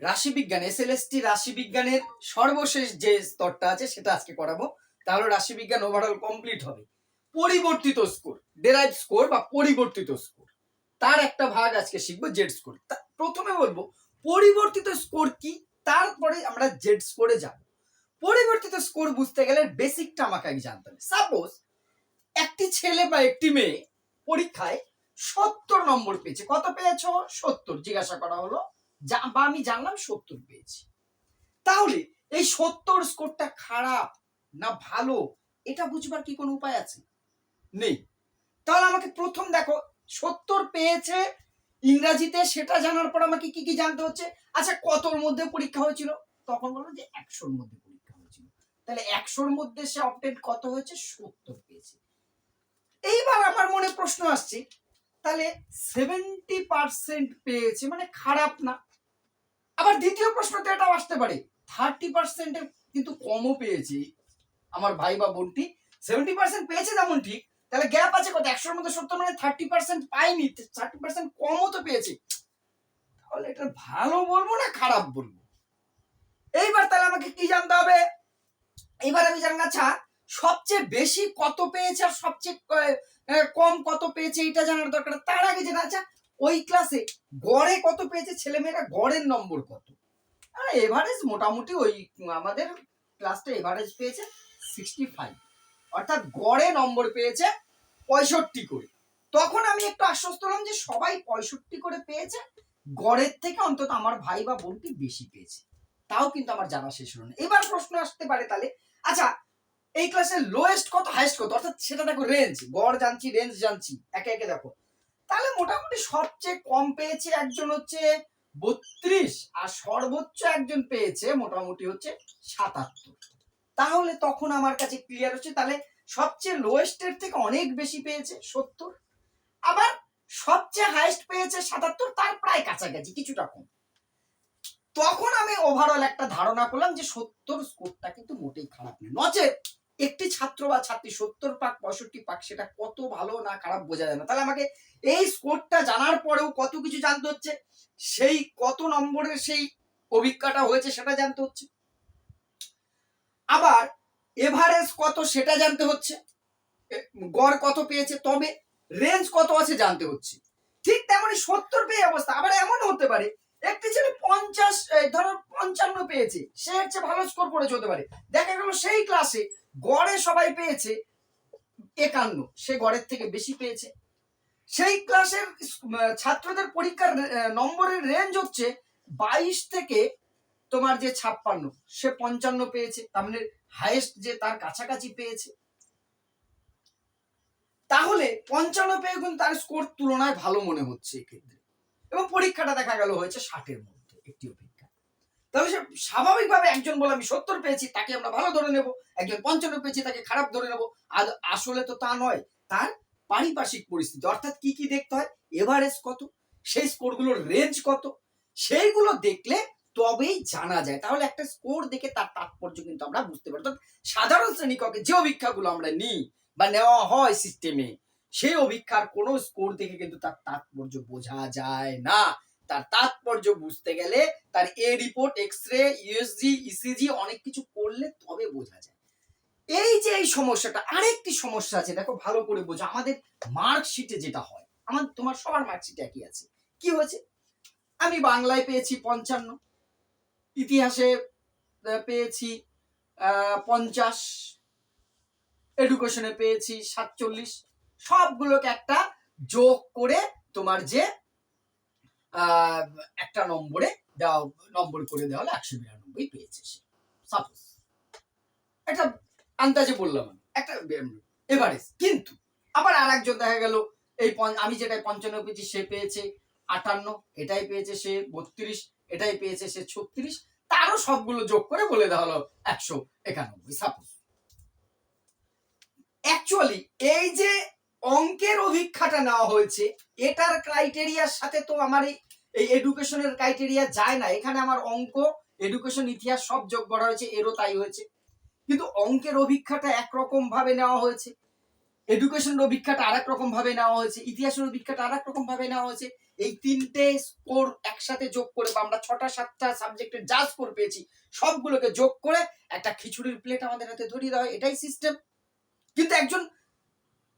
রাশিবিজ্ঞান এসএলএসটি রাশিবিজ্ঞানের সর্বশেষ যে স্তরটা আছে সেটা আজকে করাবো। তাহলে রাশিবিজ্ঞান ওভারঅল কমপ্লিট হবে। পরিবর্তিত স্কোর ডেরাইভ স্কোর বা পরিবর্তিত স্কোর তার একটা ভাগ আজকে শিখব জেড স্কোর প্রথমে বলব, পরিবর্তিত স্কোর কি? তারপরে আমরা জেড স্কোরে যাব। পরিবর্তিত স্কোর বুঝতে গেলে বেসিকটা আমাকে আগে জানতে হবে। সাপোজ একটি ছেলে বা একটি মেয়ে পরীক্ষায় সত্তর নম্বর পেয়েছে। কত পেয়েছ? সত্তর। জিজ্ঞাসা করা হলো বা আমি জানলাম সত্তর পেয়েছি। তাহলে এই সত্তর স্কোরটা খারাপ না ভালো, এটা বুঝবার কি কোনো উপায় আছে? নেই। তাহলে আমাকে প্রথম দেখো, সত্তর পেয়েছে, ইংরাজিতে সেটা জানার পর আমাকে কি কি জানতে হচ্ছে? আচ্ছা কতর মধ্যে পরীক্ষা হয়েছিল? তখন বলল যে একশোর মধ্যে পরীক্ষা হয়েছিল। তাহলে একশোর মধ্যে সে অপটেন কত হয়েছে? সত্তর পেয়েছে। এইবার আমার মনে প্রশ্ন আসছে, তাহলে সেভেন্টি পার্সেন্ট পেয়েছে মানে খারাপ না। আবার দ্বিতীয় প্রশ্নতে এটাও আসতে পারে। থার্টি পার্সেন্টের কিন্তু কমও পেয়েছি আমার ভাই বা বোনটি। সেভেন্টি পার্সেন্ট পেয়েছে যেমন ঠিক, তাহলে গ্যাপ আছে কত? একশোর মধ্যে সত্তর মানে থার্টি পার্সেন্ট পাইনি থার্টি পার্সেন্ট কমও তো পেয়েছে। তাহলে এটা ভালো বলব না খারাপ বলব? এইবার তাহলে আমাকে কি জানতে হবে? এইবার আমি জানব আচ্ছা সবচেয়ে বেশি কত পেয়েছে আর সবচেয়ে কম কত পেয়েছে এটা জানার দরকার। তার আগে যেটা আচ্ছা ওই ক্লাসে গড়ে কত পেয়েছে ছেলেমেয়েরা? গড়ের নম্বর কত? এভারেজ মোটামুটি ওই আমাদের ক্লাসটা এভারেজ পেয়েছে সিক্সটি ফাইভ অর্থাৎ গড়ে নম্বর পেয়েছে পঁয়ষট্টি করে। তখন আমি একটু আশ্বস্ত হলাম যে সবাই পঁয়ষট্টি করে পেয়েছে, গড়ের থেকে অন্তত আমার ভাই বা বোনটি বেশি পেয়েছে। তাও কিন্তু আমার জানা শেষ হলো না। এবার প্রশ্ন আসতে পারে তাহলে আচ্ছা এই ক্লাসের লোয়েস্ট কত হাইস্ট কত? অর্থাৎ সেটা দেখো রেঞ্জ গড় জানছি রেঞ্জ জানছি। একে একে দেখো। তাহলে মোটামুটি সবচেয়ে কম পেয়েছে একজন হচ্ছে বত্রিশ আর সর্বোচ্চ একজন পেয়েছে মোটামুটি হচ্ছে সাতাত্তর। তাহলে তখন আমার কাছে ক্লিয়ার হচ্ছে, তাহলে সবচেয়ে লোয়েস্টের থেকে অনেক বেশি পেয়েছে সত্তর। আবার সবচেয়ে হাইস্ট পেয়েছে সাতাত্তর, তার প্রায় কাছাকাছি, কিছুটা কম। তখন আমি ওভারঅল একটা ধারণা করলাম যে সত্তর স্কোরটা কিন্তু মোটেই খারাপ নয়। নচেত একটি ছাত্র বা ছাত্রী সত্তর পাক, পঁয়ষট্টি পাক, সেটা কত ভালো না খারাপ বোঝা যায় না। তাহলে আমাকে এই স্কোরটা জানার পরেও কত কিছু জানতে হচ্ছে? সেই কত নম্বরের সেই অভিজ্ঞতা হয়েছে সেটা জানতে হচ্ছে। আবার এভারেজ কত সেটা জানতে হচ্ছে। গড় কত পেয়েছে, তবে রেঞ্জ কত আছে জানতে হচ্ছে। ঠিক তেমনই সত্তর পেয়ে অবস্থা, আবার এমন হতে পারে, একটি ছেলে পঞ্চাশ ধরো পঞ্চান্ন পেয়েছে, সে হচ্ছে ভালো স্কোর করেছে হতে পারে। দেখা গেল সেই ক্লাসে গড়ে সবাই পেয়েছে একান্ন, সে গড়ের থেকে বেশি পেয়েছে। সেই ক্লাসের ছাত্রদের পরীক্ষার নম্বরের রেঞ্জ হচ্ছে বাইশ থেকে তোমার যে ছাপ্পান্ন, সে পঞ্চান্ন পেয়েছে, তার মানে হাইয়েস্ট যে তার কাছাকাছি পেয়েছে। তাহলে পঞ্চান্ন পেয়ে কিন্তু তার স্কোর তুলনায় ভালো মনে হচ্ছে এক্ষেত্রে। এবং পরীক্ষাটা দেখা গেল হয়েছে ষাটের মধ্যে, একটি অপেক্ষা তাহলে সে স্বাভাবিকভাবে একজন বলে আমি সত্তর পেয়েছি, তাকে আমরা ভালো ধরে নেব। একজন পঞ্চান্ন পেয়েছি, তাকে খারাপ ধরে নেব। আর আসলে তো তা নয়, তার পারিপার্শ্বিক পরিস্থিতি, অর্থাৎ কি কি দেখতে হয়? এভারেজ কত? সেই স্কোরগুলোর রেঞ্জ কত? সেইগুলো দেখলে তবেই জানা যায়। তাহলে একটা স্কোর দেখে তার তাৎপর্য কিন্তু আমরা বুঝতে পারি। অর্থাৎ সাধারণ শ্রেণীককে যে অভিক্ষাগুলো আমরা নিই বা নেওয়া হয় সিস্টেমে সেই অভিক্ষার কোনো স্কোর দেখে কিন্তু তার তাৎপর্য বোঝা যায় না। তার তাৎপর্য বুঝতে গেলে তার এ report X ray USG ECG অনেক কিছু করলে তবে বোঝা যায়। এই যে এই সমস্যাটা, আরেকটি সমস্যা আছে, দেখো ভালো করে বোঝো। আমাদের মার্কশিটে যেটা হয়, আমার, তোমার সবার মার্কশিটে একই আছে। কি হয়েছে? আমি বাংলায় পেয়েছি পঞ্চান্ন, ইতিহাসে পেয়েছি পঞ্চাশ এডুকেশনে পেয়েছি সাতচল্লিশ। সবগুলোকে একটা যোগ করে তোমার যে একটা নম্বরে দেওয়া, নম্বর করে দেওয়া হলে একশো বিরানব্বই পেয়েছে সে। সাপোজ একটা আন্দাজে বললাম আমি। একটা এভারেজ কিন্তু আবার আর একজন দেখা গেল, এই আমি যেটাই পঞ্চান্ন পেয়েছি, সে পেয়েছে আটান্ন, এটাই পেয়েছে সে বত্রিশ, এটাই পেয়েছে সে ছত্রিশ, তারও সবগুলো যোগ করে বলে দেওয়া হলো একশো একানব্বই। সাপোজ অ্যাকচুয়ালি এই যে অঙ্কের অভিক্ষাটা নেওয়া হয়েছে, এটার ক্রাইটেরিয়ার সাথে তো আমার এই এডুকেশনের ক্রাইটেরিয়া যায় না। এখানে আমার অঙ্ক এডুকেশন ইতিহাস সব যোগ করা হয়েছে, এরও তাই হয়েছে। কিন্তু অঙ্কের অভিক্ষাটা একরকম ভাবে নেওয়া হয়েছে এডুকেশনের অভিক্ষাটা আর রকম ভাবে নেওয়া হয়েছে, ইতিহাসের অভিক্ষাটা আর রকম ভাবে নেওয়া হয়েছে। এই তিনটে স্কোর একসাথে যোগ করে বা আমরা ছটা, সাতটা সাবজেক্টের যা স্কোর পেয়েছি, সবগুলোকে যোগ করে একটা খিচুড়ির প্লেট আমাদের হাতে ধরিয়ে দেওয়া হয়। এটাই সিস্টেম কিন্তু একজন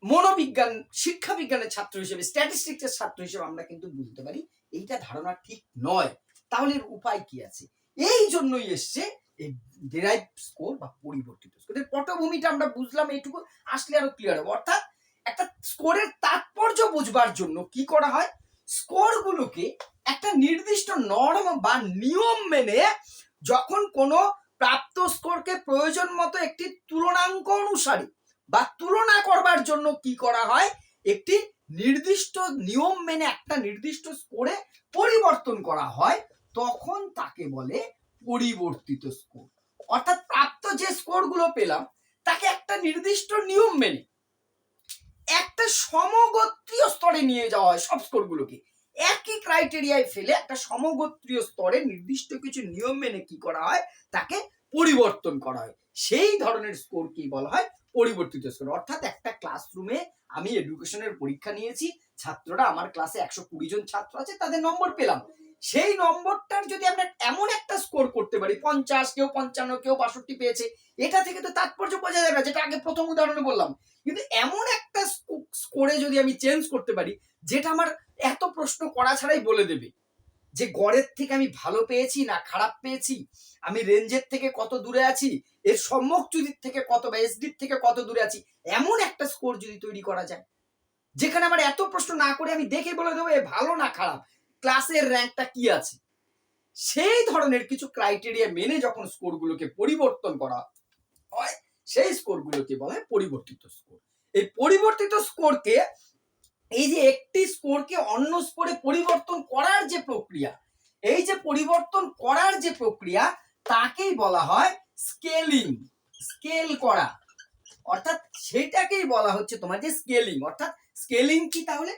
মনোবিজ্ঞান শিক্ষা বিজ্ঞানের ছাত্র হিসেবে স্ট্যাটিস্টিক্সের ছাত্র হিসেবে আমরা কিন্তু বুঝতে পারি এইটা ধারণা ঠিক নয়। তাহলে এর উপায় কি আছে? এই জন্যই এসছে এই ডেরাইভ স্কোর বা পরিবর্তিত স্কোর এর পটভূমিটা আমরা বুঝলাম এইটুকু, আসলে আরও ক্লিয়ার হবে। অর্থাৎ একটা স্কোরের তাৎপর্য বুঝবার জন্য কি করা হয়? স্কোরগুলোকে একটা নির্দিষ্ট নর্ম বা নিয়ম মেনে যখন কোনো প্রাপ্ত স্কোরকে প্রয়োজন মতো একটি তুলনাঙ্ক অনুসারে বা তুলনা করবার জন্য কি করা হয়? একটি নির্দিষ্ট নিয়ম মেনে একটা নির্দিষ্ট স্কোরে পরিবর্তন করা হয়, তখন তাকে বলে পরিবর্তিত স্কোর অর্থাৎ প্রাপ্ত যে স্কোরগুলো পেলাম, তাকে একটা নির্দিষ্ট নিয়ম মেনে, একটা সমগোত্রীয় স্তরে নিয়ে যাওয়া হয় সব স্কোরগুলোকে একই ক্রাইটেরিয়ায় ফেলে একটা সমগোত্রীয় স্তরে নির্দিষ্ট কিছু নিয়ম মেনে কি করা হয়? তাকে পরিবর্তন করা হয়। সেই ধরনের স্কোর কি বলা হয়? পরিবর্তিত স্কোর অর্থাৎ একটা ক্লাসরুমে আমি এডুকেশনের পরীক্ষা নিয়েছি, ছাত্ররা আমার ক্লাসে একশো কুড়ি জন ছাত্র আছে, তাদের নম্বর পেলাম। সেই নম্বরটার যদি আমরা এমন একটা স্কোর করতে পারি, পঞ্চাশ কেউ পঞ্চান্ন, কেউ বাষট্টি পেয়েছে, এটা থেকে তো তাৎপর্য বোঝা যাবে, যেটা আগে প্রথম উদাহরণে বললাম। কিন্তু এমন একটা স্কোরে যদি আমি চেঞ্জ করতে পারি, যেটা আমার এত প্রশ্ন করা ছাড়াই বলে দেবে যে গড়ের থেকে আমি ভালো পেয়েছি না খারাপ পেয়েছি, আমি রেঞ্জের থেকে কত দূরে আছি, এর সম্মুখ চুরির থেকে কত বা এসডির থেকে কত দূরে আছি, এমন একটা স্কোর যদি তৈরি করা যায়, যেখানে আমার এত প্রশ্ন না করে আমি দেখে বলে দেবো, এ ভালো না খারাপ ক্লাসের র্যাঙ্কটা কি আছে? সেই ধরনের কিছু ক্রাইটেরিয়া মেনে যখন স্কোরগুলোকে পরিবর্তন করা হয় সেই স্কোরগুলোকে বলা হয় পরিবর্তিত স্কোর এই পরিবর্তিত স্কোরকে এই যে একটি স্কোরকে অন্য স্কোরে পরিবর্তন করার যে প্রক্রিয়া, এই যে পরিবর্তন করার যে প্রক্রিয়া, তাকেই বলা হয় স্কেলিং, স্কেল করা। অর্থাৎ সেটাকেই বলা হচ্ছে তোমার যে স্কেলিং। অর্থাৎ স্কেলিং কি তাহলে?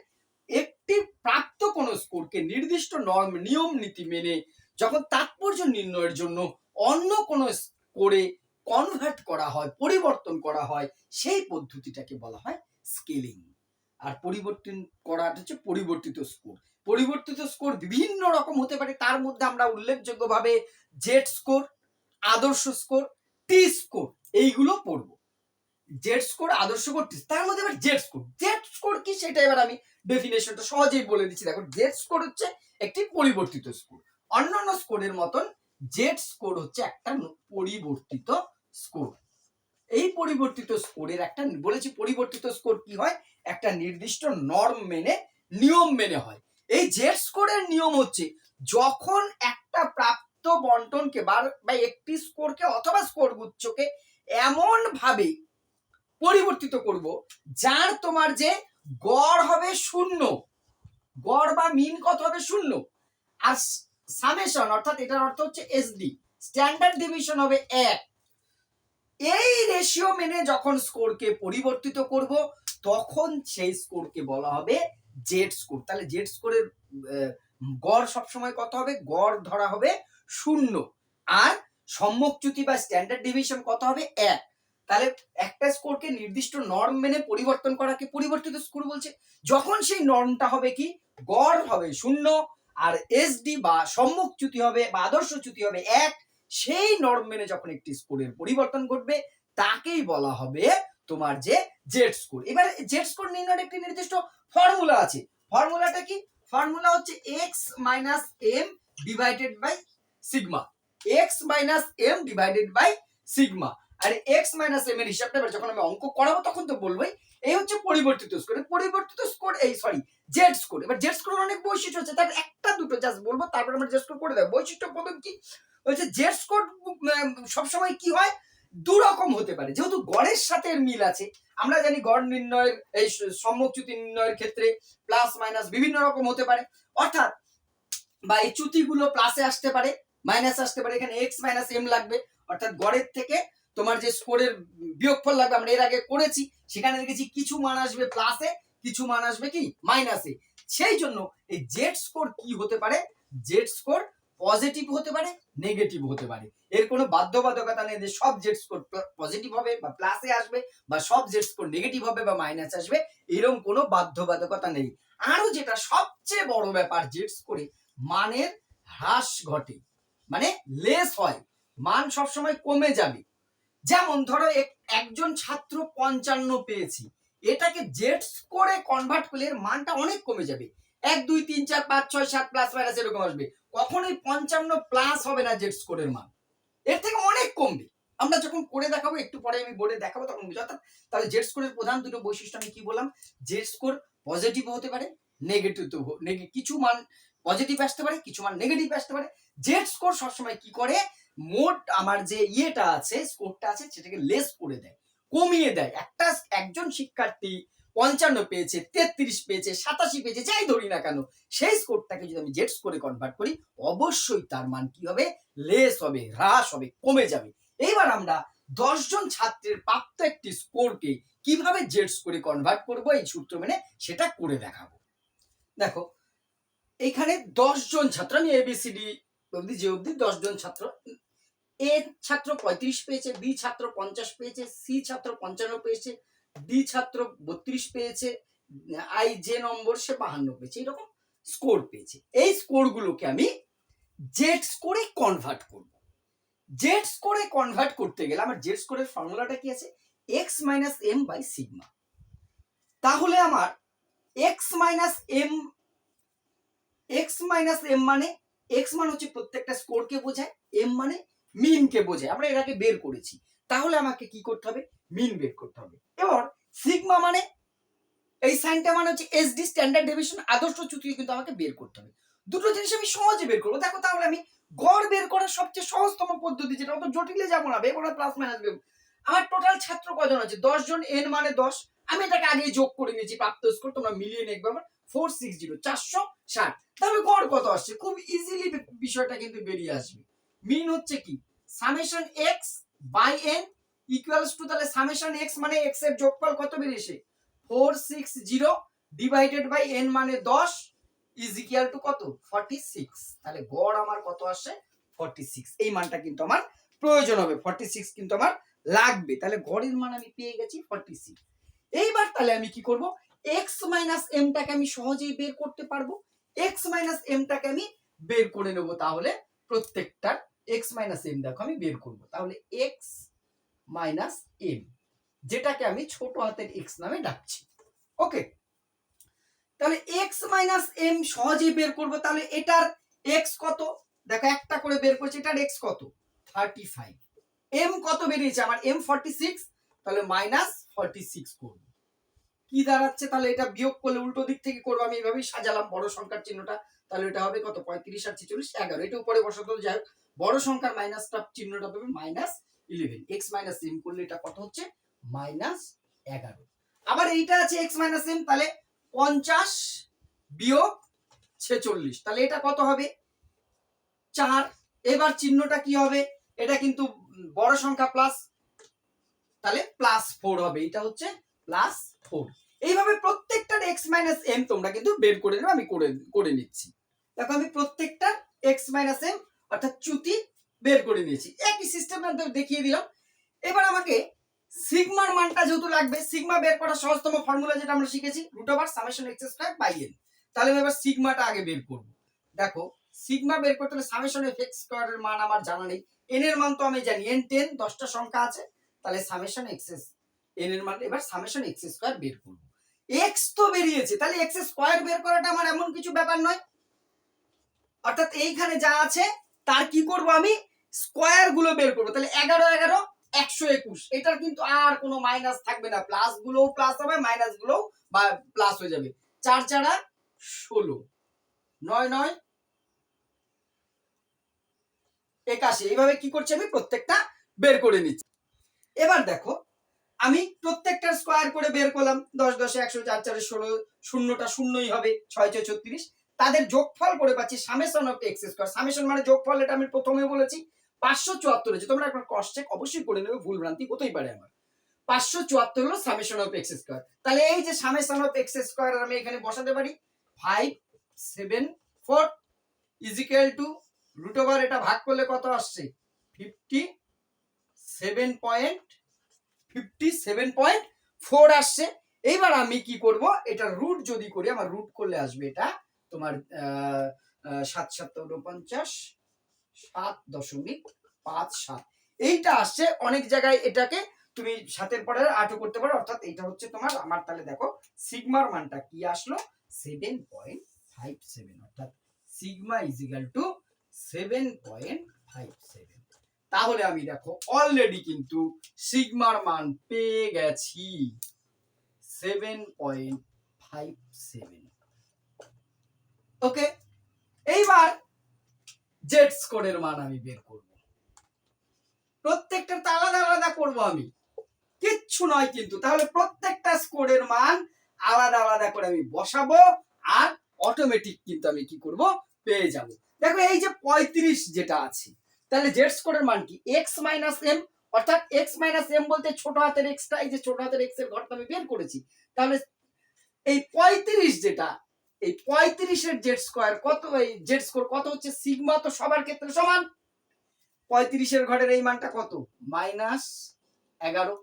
একটি প্রাপ্ত কোন স্কোরকে নির্দিষ্ট নর্ম, নিয়ম, নীতি মেনে যখন তাৎপর্য নির্ণয়ের জন্য অন্য কোন স্কোরে কনভার্ট করা হয়, পরিবর্তন করা হয়, সেই পদ্ধতিটাকে বলা হয় স্কেলিং। আর পরিবর্তন করা হচ্ছে পরিবর্তিত স্কোর পরিবর্তিত স্কোর বিভিন্ন রকম হতে পারে, তার মধ্যে আমরা উল্লেখযোগ্যভাবে জেড স্কোর আদর্শ স্কোর টি স্কোর এইগুলো পড়ব। জেড স্কোর আদর্শ স্কোর টি তার মধ্যে এবার জেড স্কোর জেড স্কোর কি সেটা এবার আমি ডেফিনেশনটা সহজেই বলে দিচ্ছি। দেখো জেড স্কোর হচ্ছে একটি পরিবর্তিত স্কোর অন্যান্য স্কোরের মতন জেড স্কোর হচ্ছে একটা পরিবর্তিত স্কোর এই পরিবর্তিত স্কোরের একটা, বলেছি পরিবর্তিত স্কোর কি হয়? একটা নির্দিষ্ট নর্ম মেনে, নিয়ম মেনে হয়। এই জেড স্কোরের নিয়ম হচ্ছে, যখন একটা প্রাপ্ত বন্টনকে বা একটি স্কোরকে অথবা স্কোর গুচ্ছকে এমন ভাবে পরিবর্তিত করব, যার তোমার যে গড় হবে শূন্য। গড় বা মিন কত হবে শূন্য? আর সামেশন অর্থাৎ এটার অর্থ হচ্ছে এসডি স্ট্যান্ডার্ড ডিভিশন হবে এক। এই রেশিও মেনে যখন স্কোরকে পরিবর্তিত করব তখন সেই স্কোরকে বলা হবে জেড স্কোর তাহলে জেড স্কোরের গড় সবসময় কত হবে? গড় ধরা হবে শূন্য। আর সম্মুখচ্যুতি বা স্ট্যান্ডার্ড ডিভিশন কত হবে? এক। তাহলে একটা স্কোরকে নির্দিষ্ট নর্ম মেনে পরিবর্তন করাকে পরিবর্তিত স্কোর বলছে। যখন সেই নর্মটা হবে কি? গড় হবে শূন্য। আর এসডি বা সম্মুখচ্যুতি হবে বা আদর্শচ্যুতি হবে এক। সেই নর্ম মেনে যখন একটি স্কোরের পরিবর্তন ঘটবে, তাকেই বলা হবে তোমার যে জেড স্কোর এবার জেড স্কোর নির্ণয়ের একটি নির্দিষ্ট ফর্মুলা আছে। ফর্মুলাটা কি? ফর্মুলা হচ্ছে X minus M divided by sigma X minus M divided by sigma R X minus M এর হিসাবটা যখন আমি অঙ্ক করাবো, তখন তো বলবোই, এই হচ্ছে পরিবর্তিত স্কোর পরিবর্তিত স্কোর এই সরি জেড স্কোর এবার জেড স্কোর অনেক বৈশিষ্ট্য আছে। তার একটা দুটো জাস্ট বলব, তারপর আমরা জেড স্কোর করে দেবো। বৈশিষ্ট্য প্রথম কি? হচ্ছে জেড স্কোর সবসময় কি হয়? দু রকম হতে পারে। যেহেতু গড়ের সাথে এর মিল আছে, আমরা জানি গড় নির্ণয়ের, এই সম্মুখচ্যুতি নির্ণয়ের ক্ষেত্রে প্লাস মাইনাস বিভিন্ন রকম হতে পারে। অর্থাৎ, বা এই চ্যুতিগুলো প্লাসে আসতে পারে মাইনাস আসতে পারে, এখানে এক্স মাইনাস এম লাগবে। অর্থাৎ গড়ের থেকে তোমার যে স্কোরের বিয়োগফল লাগবে, আমরা এর আগে করেছি, সেখানে দেখেছি কিছু মান আসবে প্লাসে কিছু মান আসবে কি? মাইনাসে সেই জন্য এই জেড স্কোর কি হতে পারে? জেড স্কোর পজিটিভ হতে পারে নেগেটিভ হতে পারে। এর কোনো বাধ্যবাধকতা নেই যে সব জেড স্কোর পজিটিভ হবে বা প্লাসে আসবে বা সব জেড স্কোর নেগেটিভ হবে বা মাইনাস আসবে এরকম কোনো বাধ্যবাধকতা নেই। আরও যেটা সবচেয়ে বড় ব্যাপার জেটস করে মানের হ্রাস ঘটে। মানে লেস হয়। মান সবসময় কমে যাবে। যেমন ধরো এক- একজন ছাত্র পঞ্চান্ন পেয়েছি। এটাকে জেড করে কনভার্ট করলে মানটা অনেক কমে যাবে। এক, দুই, তিন, চার, পাঁচ, ছয়, সাত প্লাস মাইনাস এরকম আসবে। কখনোই পঞ্চান্ন প্লাস হবে না জেড স্কোরের মান। এর থেকে অনেক কমবে। আমরা যখন করে দেখাবো, একটু পরে আমি বোর্ডে দেখাবো, তখন বুঝা তাহলে জেড স্কোরের প্রধান দুটো বৈশিষ্ট্য আমি কি বললাম? জেড স্কোর পজিটিভ হতে পারে নেগেটিভ কিছু মান পজিটিভ আসতে পারে, কিছু মান নেগেটিভ আসতে পারে। জেড স্কোর সবসময় কি করে? মোট আমার যে ইয়েটা আছে স্কোরটা আছে, সেটাকে লেস করে দেয়। কমিয়ে দেয়। একটা একজন শিক্ষার্থী পঞ্চান্ন পেয়েছে, তেত্রিশ পেয়েছে, সাতাশি পেয়েছে, যাই ধরি না কেন, সেই স্কোরটাকে যদি আমি জেড স্কোরে কনভার্ট করি, অবশ্যই তার মান কি হবে? লেস হবে, হ্রাস হবে, কমে যাবে। এইবার আমরা দশজন ছাত্রের প্রাপ্ত একটি স্কোরকে কীভাবে জেড স্কোরে কনভার্ট করব, এই সূত্র মেনে সেটা করে দেখাবো। দেখো, এখানে দশজন ছাত্র, আমি এবিসিডি অবধি যে অবধি দশজন ছাত্র এ ছাত্র পঁয়ত্রিশ পেয়েছে বি ছাত্র পঞ্চাশ পেয়েছে সি ছাত্র পঞ্চান্ন পেয়েছে ডি ছাত্র বত্রিশ পেয়েছে, আই যে নম্বর সে বাহান্ন পেয়েছে, এরকম স্কোর পেয়েছে। এই স্কোরগুলোকে আমি জেড স্কোরে কনভার্ট করব। জেড স্কোরে কনভার্ট করতে গেলে আমার জেড স্কোরের ফর্মুলাটা কি আছে? X minus M by sigma তাহলে আমার X minus M X minus M মানে এক্স মানে হচ্ছে প্রত্যেকটা স্কোরকে বোঝায় এম মানে মিনকে বোঝায়। আমরা এর বের করেছি। তাহলে আমাকে কি করতে হবে? মিন বের করতে হবে। এবার সিগমা মানে এই সাইনটা মানে হচ্ছে এসডি স্ট্যান্ডার্ড ডেভিয়েশন আদর্শ চ্যুতি কিন্তু আমাকে বের করতে হবে। দুটো জিনিস আমি সহজে বের করব। দেখো তাহলে আমি গড় বের করার সবচেয়ে সহজতম পদ্ধতি যেটা, অত জটিলে যাব না, বের করা প্লাস মাইনাস বের আমার টোটাল ছাত্র কজন আছে? দশ জন এন মানে দশ। আমি এটাকে আগে যোগ করে নিয়েছি, প্রাপ্ত স্কোর তোমরা মিলিয়ে নেবে আমার ফোর সিক্স জিরো চারশো, ষাট। তাহলে গড় কত আসছে? খুব ইজিলি বিষয়টা কিন্তু বেরিয়ে আসবে। মিন হচ্ছে কি? Summation X by N equals to তাহলে সামেশন এক্স মানে এক্সের যোগফল কত বেরিয়েছে? Four six zero divided by N মানে দশ ইজ ইকুয়াল টু কত? ফর্টি সিক্স তাহলে গড় আমার কত আসে? ফর্টি সিক্স এই মানটা কিন্তু আমার প্রয়োজন হবে। ফর্টি সিক্স কিন্তু আমার লাগবে। তাহলে গড়ের মান আমি পেয়ে গেছি ফর্টি সিক্স এইবার তাহলে আমি কি করব? এক্স মাইনাস এমটাকে আমি সহজেই বের করতে পারব। এক্স মাইনাস এমটাকে আমি বের করে নেব তাহলে প্রত্যেকটার এক্স মাইনাস এম দেখো, আমি বের করব। তাহলে এক্স মাইনাস এম যেটাকে আমি ছোট হাতের এক্স নামে ডাকছি। ওকে তাহলে এক্স মাইনাস এম সহজেই বের করব। তাহলে এটার এক্স কত? দেখো, একটা করে বের করছি, এটার এক্স কত? থার্টি ফাইভ এম কত বেরিয়েছে? আমার এম ফর্টি সিক্স তাহলে মাইনাস ফর্টি সিক্স করব। কি দাঁড়াচ্ছে? তাহলে এটা বিয়োগ করলে উল্টো দিক থেকে করব। আমি এভাবেই সাজালাম বড় সংখ্যার চিহ্নটা। তাহলে এটা হবে কত? পঁয়ত্রিশ আর ছেচল্লিশ, এগারো। এটা উপরে বসাতে যাই হোক। বড় সংখ্যার মাইনাসটা চিহ্নটা পাবে minus eleven X minus M করলে এটা কত হচ্ছে? মাইনাস এগারো। আবার এইটা আছে এক্স মাইনাস এম তাহলে পঞ্চাশ বিয়োগ ছেচল্লিশ। তাহলে এটা কত হবে? চার। এবার চিহ্নটা কি হবে? এটা কিন্তু বড় সংখ্যা প্লাস তাহলে প্লাস ফোর হবে। এটা হচ্ছে প্লাস ফোর এইভাবে প্রত্যেকটার এক্স মাইনাস এম তোমরা কিন্তু বের করে নেবে আমি করে করে নিচ্ছি। দেখো আমি প্রত্যেকটার এক্স মাইনাস এম অর্থাৎ চ্যুতি বের করে নিয়েছি। একই সিস্টেম দেখিয়ে দিলাম। এবার আমাকে সিগমার মানটা যেহেতু লাগবে সিগমা বের করার সহজতম ফর্মুলা যেটা আমরা শিখেছি root over summation X square by N তাহলে আমি এবার সিগমাটা আগে বের করব। দেখো সিগমা বের করতে হলে সামেশন এফ এক্স স্কয়ারের মান আমার জানা নেই। এন এর মান তো আমি জানি এন টেন দশটা সংখ্যা আছে। তাহলে সামেশন এক্স এন এর মান, এবার সামেশন এক্স স্কয়ার বের করব। এক্স তো বেরিয়েছে, তাহলে এক্স স্কয়ার বের করাটা আমার এমন কিছু ব্যাপার নয়। অর্থাৎ এইখানে যা আছে, তার কি করব আমি? স্কোয়ারগুলো বের করব। তাহলে এগারো এগারো, একশো একুশ। এটার কিন্তু আর কোনো মাইনাস থাকবে না। প্লাসগুলো প্লাস হবে মাইনাসগুলো বা প্লাস হয়ে যাবে। চার চারা ষোলো। নয় নয়, একাশি। এইভাবে কি করছি আমি? প্রত্যেকটা বের করে নিচ্ছি। এবার দেখো, আমি প্রত্যেকটার স্কোয়ার করে বের করলাম। দশ, দশে একশো, চার, চারে ষোলো, শূন্যটা শূন্যই হবে, ছয় ছয়, ছত্রিশ। তাদের যোগফল করে পাচ্ছি summation of x square summation মানে যোগফল, এটা আমি প্রথমে বলেছি। পাঁচশো চুয়াত্তর হচ্ছে তোমরা একবার ক্রস চেক অবশ্যই করে নেবে, ভুল ভ্রান্তি হতেই পারে আমার। পাঁচশো চুয়াত্তর হলো সামেশন অফ এক্স স্কোয়ার তাহলে এই যে সামেশন অফ এক্স স্কোয়ার আমি এখানে বসাতে পারি five seven four equal two root over এটা ভাগ করলে কত আসছে? Fifty seven point fifty seven point four আসছে। এইবার আমি কি করব? এটা রুট যদি করি, আমার রুট করলে আসবে এটা তোমার সাত সাত উনপঞ্চাশ, সাত দশমিক পাঁচ সাত। এইটা আসছে অনেক জায়গায় এটাকে তুমি সাতের পরে আটও করতে পারো, অর্থাৎ এটা হচ্ছে তোমার আমার, তাহলে দেখো সিগমার মানটা কি আসলো? সেভেন পয়েন্ট ফাইভ সেভেন, অর্থাৎ sigma equal two seven point five seven. তাহলে আমি দেখো অলরেডি কিন্তু সিগমার মান পেয়ে গেছি। Seven point five seven. Okay এইবার জেড স্কোরের মান আমি বের করব। প্রত্যেকটা আলাদা আলাদা করব আমি। কিচ্ছু নয় কিন্তু, তাহলে প্রত্যেকটা স্কোরের মান আলাদা আলাদা করে আমি বসাবো আর অটোমেটিক কিন্তু আমি কি করব? পেয়ে যাব। দেখো, এই যে পঁয়ত্রিশ যেটা আছে, তাহলে জেড স্কোরের মান কি? এক্স মাইনাস এম অর্থাৎ এক্স মাইনাস এম বলতে ছোট হাতের এক্সটা এই যে ছোট হাতের এক্সের ঘরটা আমি বের করেছি। তাহলে এই পঁয়ত্রিশ যেটা এই পঁয়ত্রিশের জেড স্কোয়ার কত, এই জেড স্কোর কত হচ্ছে সিগমা তো সবার ক্ষেত্রে সমান। পঁয়ত্রিশের ঘরের এই মানটা কত? মাইনাস এগারো।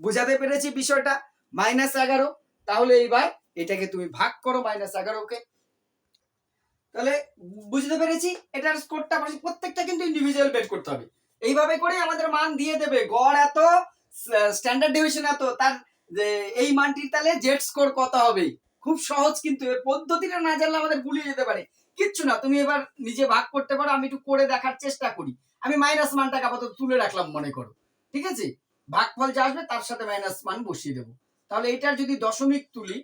বুঝাতে পেরেছি বিষয়টা? মাইনাস এগারো। তাহলে এইবার এটাকে তুমি ভাগ করো মাইনাস এগারোকে। তাহলে বুঝতে পেরেছি? এটার স্কোরটা প্রত্যেকটা কিন্তু ইন্ডিভিজুয়াল বের করতে হবে। এইভাবে করে আমাদের মান দিয়ে দেবে। গড় এত স্ট্যান্ডার্ড ডিভিশন এত, তার এই মানটির তাহলে জেড স্কোর কত হবে? খুব সহজ কিন্তু এর পদ্ধতিটা না জানলে আমাদের গুলিয়ে যেতে পারে। কিচ্ছু না, তুমি এবার নিজে ভাগ করতে পারো, আমি একটু করে দেখার চেষ্টা করি। আমি মাইনাস মানটাকে আপাতত তুলে রাখলাম, মনে করো। ঠিক আছে? ভাগফল যা আসবে, তার সাথে মাইনাস মান বসিয়ে দেবো। তাহলে এটার যদি দশমিক তুলি,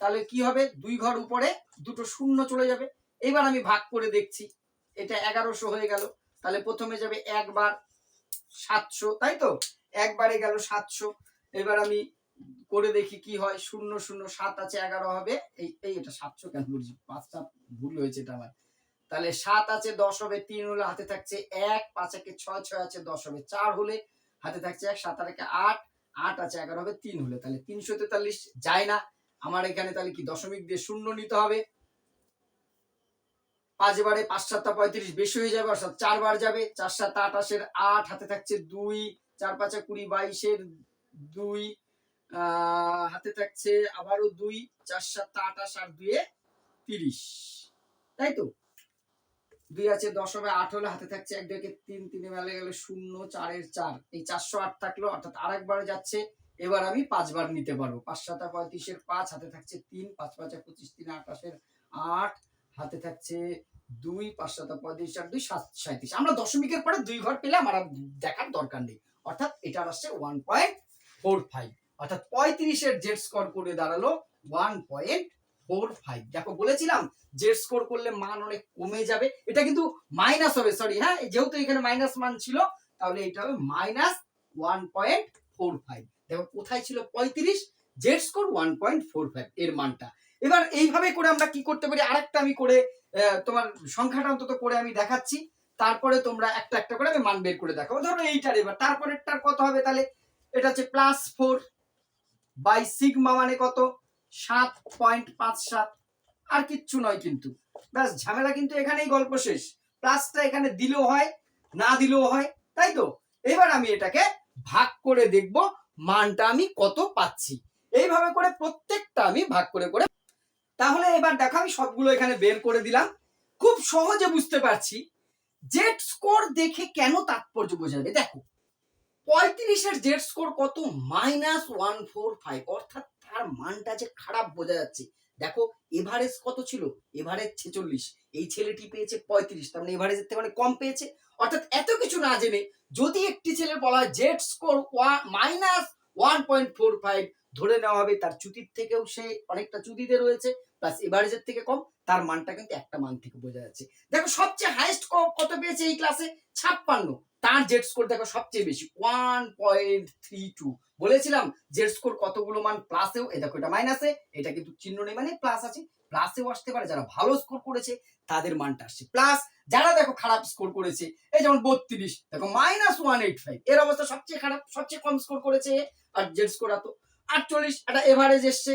তাহলে কি হবে? দুই ঘর উপরে দুটো শূন্য চলে যাবে। এবার আমি ভাগ করে দেখছি, এটা এগারোশো হয়ে গেল। তাহলে প্রথমে যাবে একবার সাতশো, তাই তো? একবারে গেল সাতশো। এবার আমি করে দেখি কি হয়। শূন্য শূন্য, সাত আছে, এগারো হবে। এই এই এটা সাতশো কেন বলছি পাঁচটা ভুল হয়েছে এটা আমার। তাহলে সাত আছে, দশ হবে, তিন হলে হাতে থাকছে এক, পাঁচ একে ছয় ছয় আছে, দশ হবে, চার হলে হাতে থাকছে এক, সাত আর একে আট আট আছে, এগারো হবে, তিন হলে। তাহলে তিনশো তেতাল্লিশ যায় না। আমার এখানে তাহলে কি দশমিক দিয়ে শূন্য নিতে হবে? পাঁচ বারে পাঁচ সাতটা পঁয়ত্রিশ বেশি হয়ে যাবে, অর্থাৎ চারবার যাবে। চার সাত আঠাশের আট হাতে থাকছে দুই, চার পাঁচে কুড়ি বাইশের দুই হাতে থাকছে আবারও দুই, চার, সাত আঠাশ আর দুয়ে তিরিশ। তাই তো? দুই আছে, দশ হবে, আট হলে হাতে থাকছে এক দুইকে তিন, তিনে মেলে গেলে শূন্য, চারের চার। এই চারশো আট থাকল, অর্থাৎ আরেকবারে যাচ্ছে, এবার আমি পাঁচবার নিতে পারব। পাঁচ, সাতা পঁয়ত্রিশের পাঁচ, হাতে থাকছে তিন, পাঁচ, পাঁচে পঁচিশ, তিন আঠাশের আট, হাতে থাকছে দুই, পাঁচ, সাতা পঁয়ত্রিশ আর দুই, সাত সাঁত্রিশ আমরা দশমিকের পরে দুই ঘর পেলে আমার দেখার দরকার নেই। অর্থাৎ এটা আসছে ওয়ান পয়েন্ট ফোর ফাইভ অর্থাৎ পঁয়ত্রিশের জেড স্কোর করে দাঁড়াল ওয়ান পয়েন্ট ফোর ফাইভ দেখো, বলেছিলাম জেড স্কোর করলে মান অনেক কমে যাবে। এটা কিন্তু মাইনাস হবে সরি হ্যাঁ? যেহেতু এখানে মাইনাস মান ছিল, তাহলে এটা হবে minus one point four five দেখো, কোথায় ছিল পঁয়ত্রিশ? Z score one point four five এর মানটা। এবার এইভাবে করে আমরা কি করতে পারি? আরেকটা আমি করে তোমার সংখ্যাটা অন্তত করে আমি দেখাচ্ছি। তারপরে তোমরা একটা একটা করে আমি মান বের করে দেখাবো। ধরো এইটার এবার, তারপরেরটার কত হবে তাহলে? এটা হচ্ছে প্লাস ফোর বাই সিগমা মানে কত? সাত পয়েন্ট পাঁচ সাত। আর কিচ্ছু নয় কিন্তু। ব্যাস, ঝামেলা কিন্তু এখানেই গল্প শেষ। প্লাসটা এখানে দিলেও হয়, না দিলেও হয়, তাই তো? এবার আমি এটাকে ভাগ করে দেখব মানটা আমি কত পাচ্ছি। এইভাবে করে প্রত্যেকটা আমি ভাগ করে করে তাহলে এবার দেখো, আমি সবগুলো এখানে বের করে দিলাম। খুব সহজে বুঝতে পারছি। জেড স্কোর দেখে কেন তাৎপর্য বোঝাবে? দেখো পঁয়ত্রিশের জেড স্কোর কত? মাইনাস ওয়ান ফোর ফাইভ অর্থাৎ তার মানটা যে খারাপ বোঝা যাচ্ছে। দেখো এভারেজ কত ছিল? এভারেজ ছেচল্লিশ। এই ছেলেটি পেয়েছে পঁয়ত্রিশ। তার মানে এভারেজের থেকে অনেক কম পেয়েছে। অর্থাৎ এত কিছু না জেনে যদি একটি ছেলের বলা হয় z score minus one point four five ধরে নেওয়া হবে, তার চুতির থেকেও সে অনেকটা চুতিতে রয়েছে প্লাস এভারেজের থেকে কম, তার মানটা কিন্তু একটা মান থেকে বোঝা যাচ্ছে। দেখো, সবচেয়ে হাইয়েস্ট কত পেয়েছে এই ক্লাসে ছাপ্পান্ন। তার জেড স্কোর দেখো সবচেয়ে বেশি ওয়ান পয়েন্ট থ্রি টু বলেছিলাম জেড স্কোর কতগুলো মান প্লাসেও এই দেখো এটা মাইনাসে এটা কিন্তু চিহ্ন নেই মানে প্লাস আছে। প্লাসেও আসতে পারে, যারা ভালো স্কোর করেছে, তাদের মানটা আসছে প্লাস যারা দেখো খারাপ স্কোর করেছে, এই যেমন বত্রিশ, দেখো মাইনাস ওয়ান এইট ফাইভ এর অবস্থা সবচেয়ে খারাপ, সবচেয়ে কম স্কোর করেছে, আর জেড স্কোর এত। আটচল্লিশ, একটা এভারেজ এসছে।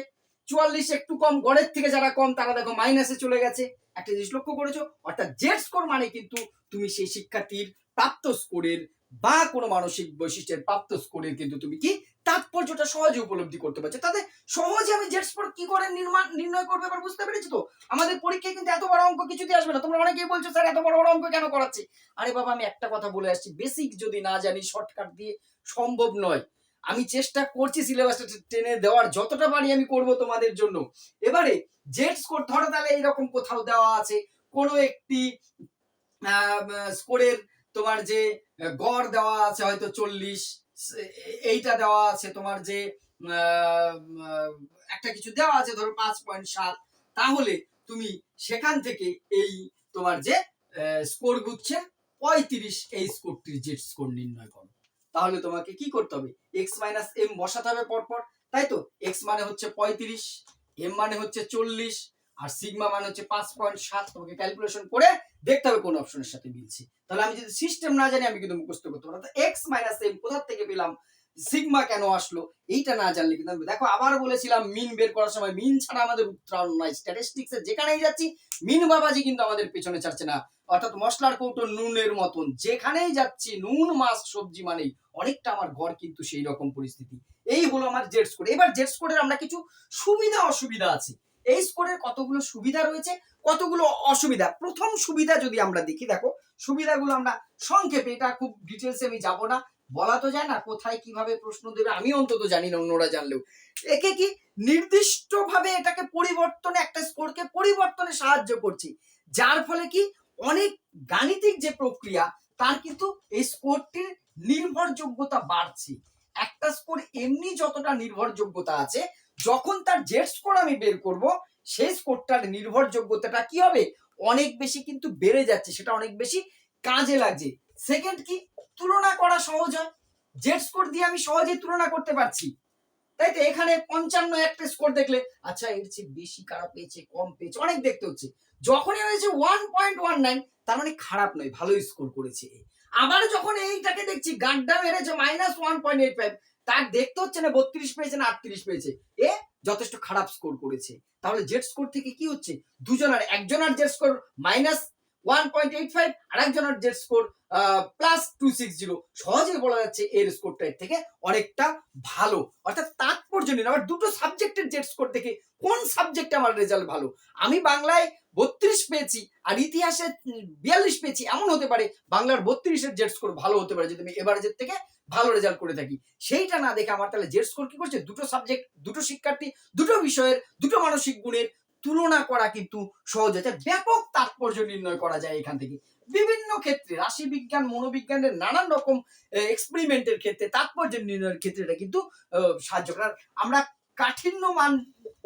চুয়াল্লিশ একটু কম, গড়ের থেকে যারা কম, তারা দেখো মাইনাসে চলে গেছে। একটা জিনিস লক্ষ্য করেছ, অর্থাৎ জেড স্কোর মানে কিন্তু তুমি সেই শিক্ষার্থীর প্রাপ্ত স্কোরের বা কোনো মানসিক বৈশিষ্ট্যের প্রাপ্ত স্কোরের কিন্তু তুমি কি তাৎপর্যটা সহজে উপলব্ধি করতে পারছ। তাতে সহজে আমি জেট স্কোর কি করে নির্মাণ নির্ণয় করবে এবার বুঝতে পেরেছি তো? আমাদের পরীক্ষায় কিন্তু এত বড় অঙ্ক কিছুতে আসবে না। তোমরা অনেকেই বলছো, স্যার, এত বড় বড় অঙ্ক কেন করাচ্ছি? আরে বাবা, আমি একটা কথা বলে আসছি। বেসিক যদি না জানি, শর্টকাট দিয়ে সম্ভব নয়। আমি চেষ্টা করছি সিলেবাসটা টেনে দেওয়ার, যতটা পারি আমি করব তোমাদের জন্য। এবারে জেড স্কোর ধরো তাহলে এইরকম কোথাও দেওয়া আছে। কোনো একটি স্কোরের তোমার যে গড় দেওয়া আছে হয়তো চল্লিশ এইটা দেওয়া আছে তোমার যে একটা কিছু দেওয়া আছে ধরো পাঁচ পয়েন্ট সাত। তাহলে তুমি সেখান থেকে এই তোমার যে স্কোর গুচ্ছে, পঁয়ত্রিশ এই স্কোরটির জেড স্কোর নির্ণয় করো। তাহলে তোমাকে কি করতে হবে? এক্স মাইনাস এম বসাতে হবে পরপর। তাই তো? এক্স মানে হচ্ছে পঁয়ত্রিশ এম মানে হচ্ছে চল্লিশ, আর সিগমা মানে হচ্ছে পাঁচ পয়েন্ট সাত। তোমাকে ক্যালকুলেশন করে দেখতে হবে কোন অপশনের সাথে মিলছে। তাহলে আমি যদি সিস্টেম না জানি, আমি কিন্তু মুখস্থ করতে পারব এক্স মাইনাস এম কোথা থেকে পেলাম? সিগমা কেন আসলো? এইটা না জানলে কিন্তু দেখো, আবার বলেছিলাম মিন বের করার সময় মিন ছাড়া আমাদের উত্তরণ নয় স্ট্যাটিস্টিক্স যেখানেই যাচ্ছি মিন বাবাজি কিন্তু আমাদের পেছনে ছাড়ছে না। অর্থাৎ মশলার কৌটো নুনের মতন। যেখানেই যাচ্ছি, নুন, মাছ, সবজি মানেই অনেকটা আমার ঘর কিন্তু সেই রকম পরিস্থিতি। এই হলো আমার জেড স্কোর এবার জেড স্কোরের আমরা কিছু সুবিধা অসুবিধা আছে। এই স্কোরের কতগুলো সুবিধা রয়েছে, কতগুলো অসুবিধা? প্রথম সুবিধা যদি আমরা দেখি, দেখো, সুবিধাগুলো আমরা সংক্ষেপে, এটা খুব ডিটেলসে আমি যাব না, বলা তো যায় না কোথায় কীভাবে প্রশ্ন দেবে, আমি অন্তত জানি না, অন্যরা জানলেও। একে কি? নির্দিষ্টভাবে এটাকে পরিবর্তনে, একটা স্কোরকে পরিবর্তনে সাহায্য করছি। যার ফলে কি? অনেক গাণিতিক যে প্রক্রিয়া, তার কিন্তু এই স্কোরটির নির্ভরযোগ্যতা বাড়ছে। একটা স্কোর এমনি যতটা নির্ভরযোগ্যতা আছে যখন তার জেড স্কোর আমি বের করব, সেই স্কোরটার নির্ভরযোগ্যতাটা কি হবে? অনেক বেশি কিন্তু বেড়ে যাচ্ছে, সেটা অনেক বেশি কাজে লাগছে। সেকেন্ড কি? তুলনা করা সহজ হয়। জেড স্কোর দিয়ে আমি সহজে তুলনা করতে পারছি। তাই তো, এখানে পঞ্চান্ন একটা স্কোর দেখলে আচ্ছা এর চেয়ে বেশি কারা পেয়েছে, কম পেয়েছে, অনেক দেখতে হচ্ছে। যখনই হয়েছে ওয়ান পয়েন্ট ওয়ান নাইন তার মানে খারাপ নয়, ভালোই স্কোর করেছে। আবার যখন এইটাকে দেখছি, গাড্ডা মেরেছে minus one point eight five তার দেখতে হচ্ছে না বত্রিশ পেয়েছে না আটত্রিশ পেয়েছে। এ যথেষ্ট খারাপ স্কোর করেছে। তাহলে জেড স্কোর থেকে কি হচ্ছে? দুজনের, একজনের z score minus one point eight five z score plus two six zero সহজেই বলা যাচ্ছে এর থেকে অনেকটা ভালো। অর্থাৎ তাৎপর্য দুটো সাবজেক্টের জেড স্কোর থেকে কোন সাবজেক্টে আমার রেজাল্ট ভালো? আমি বাংলায় বত্রিশ পেয়েছি, আর ইতিহাসে বিয়াল্লিশ পেয়েছি, এমন হতে পারে বাংলার বত্রিশের জেড স্কোর ভালো হতে পারে, যদি আমি এবারের থেকে ভালো রেজাল্ট করে থাকি। সেইটা না দেখে আমার তাহলে জেড স্কোর কি করছে? দুটো সাবজেক্ট দুটো শিক্ষার্থী, দুটো বিষয়ের, দুটো মানসিক গুণের তুলনা করা কিন্তু সহজ হয়েছে। ব্যাপক তাৎপর্য নির্ণয় করা যায় এখান থেকে। বিভিন্ন ক্ষেত্রে রাশি বিজ্ঞান মনোবিজ্ঞানের নানান রকম এক্সপেরিমেন্টের ক্ষেত্রে, তাৎপর্য নির্ণয়ের ক্ষেত্রে এটা কিন্তু সাহায্য করে। আর আমরা কাঠিন্য মান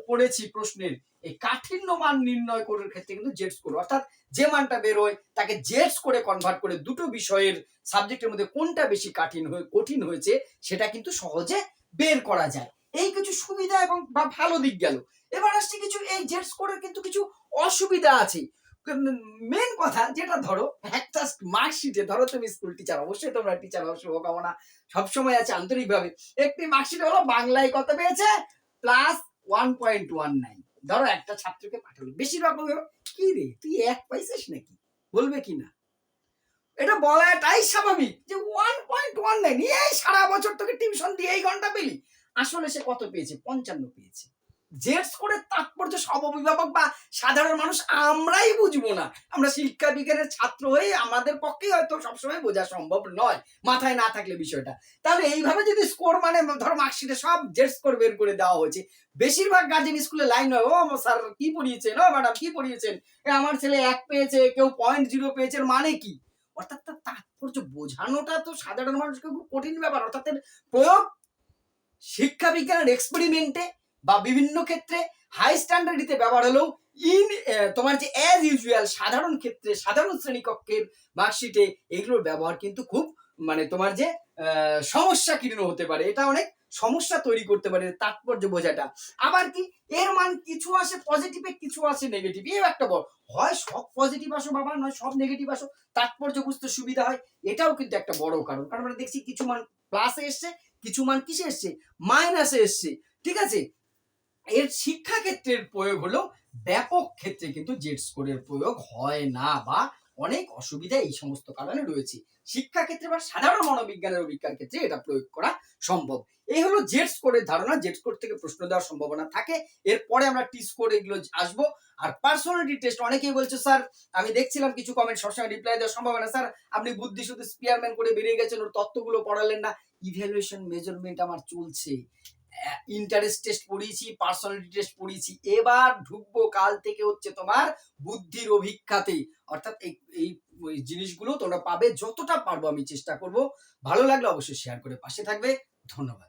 পড়েছি প্রশ্নের। এই কাঠিন্য মান নির্ণয় করার ক্ষেত্রে কিন্তু জেড স্কোর অর্থাৎ যে মানটা বেরোয়, তাকে জেড স্কোরে কনভার্ট করে দুটো বিষয়ের সাবজেক্টের মধ্যে কোনটা বেশি কঠিন হয়ে, কঠিন হয়েছে, সেটা কিন্তু সহজে বের করা যায়। এই কিছু সুবিধা এবং বা ভালো দিক গেল। এবার আসছে কিছু এই জেড স্কোরের কিন্তু কিছু অসুবিধা আছে। মেন কথা যেটা ধরো, একটা মার্কশিটে ধরো তুমি স্কুল টিচার অবশ্যই তোমরা টিচার হওয়ার শুভকামনা সবসময় আছে আন্তরিকভাবে। একটি মার্কশিট হলো বাংলায় কত পেয়েছে? Plus one point one nine ধরো একটা ছাত্রকে পাঠালো। বেশিরভাগ কি রে, তুই এক পাইছিস নাকি? বলবে কি না? এটা বলাটাই স্বাভাবিক যে ওয়ান পয়েন্ট ওয়ান নাইন এই সারা বছর তোকে টিউশন দিয়ে এই ঘণ্টা পেলি। আসলে সে কত পেয়েছে? পঞ্চান্ন পেয়েছে। জেড স্কোরের তাৎপর্য সব অভিভাবক বা সাধারণ মানুষ আমরাই বুঝব না। আমরা শিক্ষা বিজ্ঞানের ছাত্র হয়ে আমাদের পক্ষেই হয়তো সবসময় বোঝা সম্ভব নয়, মাথায় না থাকলে বিষয়টা। তাহলে এইভাবে যদি স্কোর মানে ধরো মার্কশিটে সব জেড স্কোর বের করে দেওয়া হয়েছে, বেশিরভাগ গার্জেন স্কুলে লাইন হয়, ও স্যার কি পড়িয়েছেন? ও ম্যাডাম কি পড়িয়েছেন? আমার ছেলে এক পেয়েছে, কেউ পয়েন্ট জিরো পেয়েছে মানে কি? অর্থাৎ তার তাৎপর্য বোঝানোটা তো সাধারণ মানুষকে খুব কঠিন ব্যাপার। অর্থাৎ প্রয়োগ শিক্ষা বিজ্ঞানের এক্সপেরিমেন্টে বা বিভিন্ন ক্ষেত্রে হাই স্ট্যান্ডার্ডিতে ব্যবহার হলেও ইন তোমার যে অ্যাজ ইউজুয়াল সাধারণ ক্ষেত্রে সাধারণ শ্রেণীকক্ষের মার্কশিটে এগুলোর ব্যবহার কিন্তু খুব মানে তোমার যে আহ, সমস্যাকীর্ণ হতে পারে এটা অনেক সমস্যা তৈরি করতে পারে তাৎপর্য বোঝাটা। আবার কি এর মান কিছু আসে পজিটিভে কিছু আসে নেগেটিভ এও একটা বড় হয় সব পজিটিভ আসো বাবা নয় সব নেগেটিভ আসো তাৎপর্য বুঝতে সুবিধা হয় এটাও কিন্তু একটা বড় কারণ। কারণ আমরা দেখছি কিছু মান প্লাসে এসছে কিছু মান কিসে এসছে? মাইনাসে এসছে। ঠিক আছে? এর শিক্ষা ক্ষেত্রের প্রয়োগ হলো ব্যাপক ক্ষেত্রে কিন্তু জেড স্কোরের প্রয়োগ হয় না বা অনেক অসুবিধা এই সমস্ত কারণে রয়েছে। শিক্ষাক্ষেত্রে বা সাধারণ মনোবিজ্ঞানের অভিজ্ঞার ক্ষেত্রে এটা প্রয়োগ করা সম্ভব। এই হলো জেড স্কোরের ধারণা। জেড স্কোর থেকে প্রশ্ন দেওয়ার সম্ভাবনা থাকে। এরপরে আমরা টি স্কোর এগুলো আসব। আর পার্সোনালিটি টেস্ট অনেকেই বলছে, স্যার, আমি দেখছিলাম কিছু কমেন্ট সবসময় রিপ্লাই দেওয়ার সম্ভাবনা। স্যার, আপনি বুদ্ধি শুধু স্পিয়ারম্যান করে বেরিয়ে গেছেন। ওর তত্ত্বগুলো পড়ালেন না। ইভ্যালুয়েশন মেজারমেন্ট আমার চলছে। ইন্টারেস্ট টেস্ট পড়িয়েছি পার্সোনালিটি টেস্ট পড়িয়েছি, এবার ঢুকবো কাল থেকে হচ্ছে তোমার বুদ্ধির অভিজ্ঞাতে অর্থাৎ এই এই জিনিসগুলো তোমরা পাবে, যতটা পারব আমি চেষ্টা করব। ভালো লাগলে অবশ্যই শেয়ার করে পাশে থাকবে। ধন্যবাদ।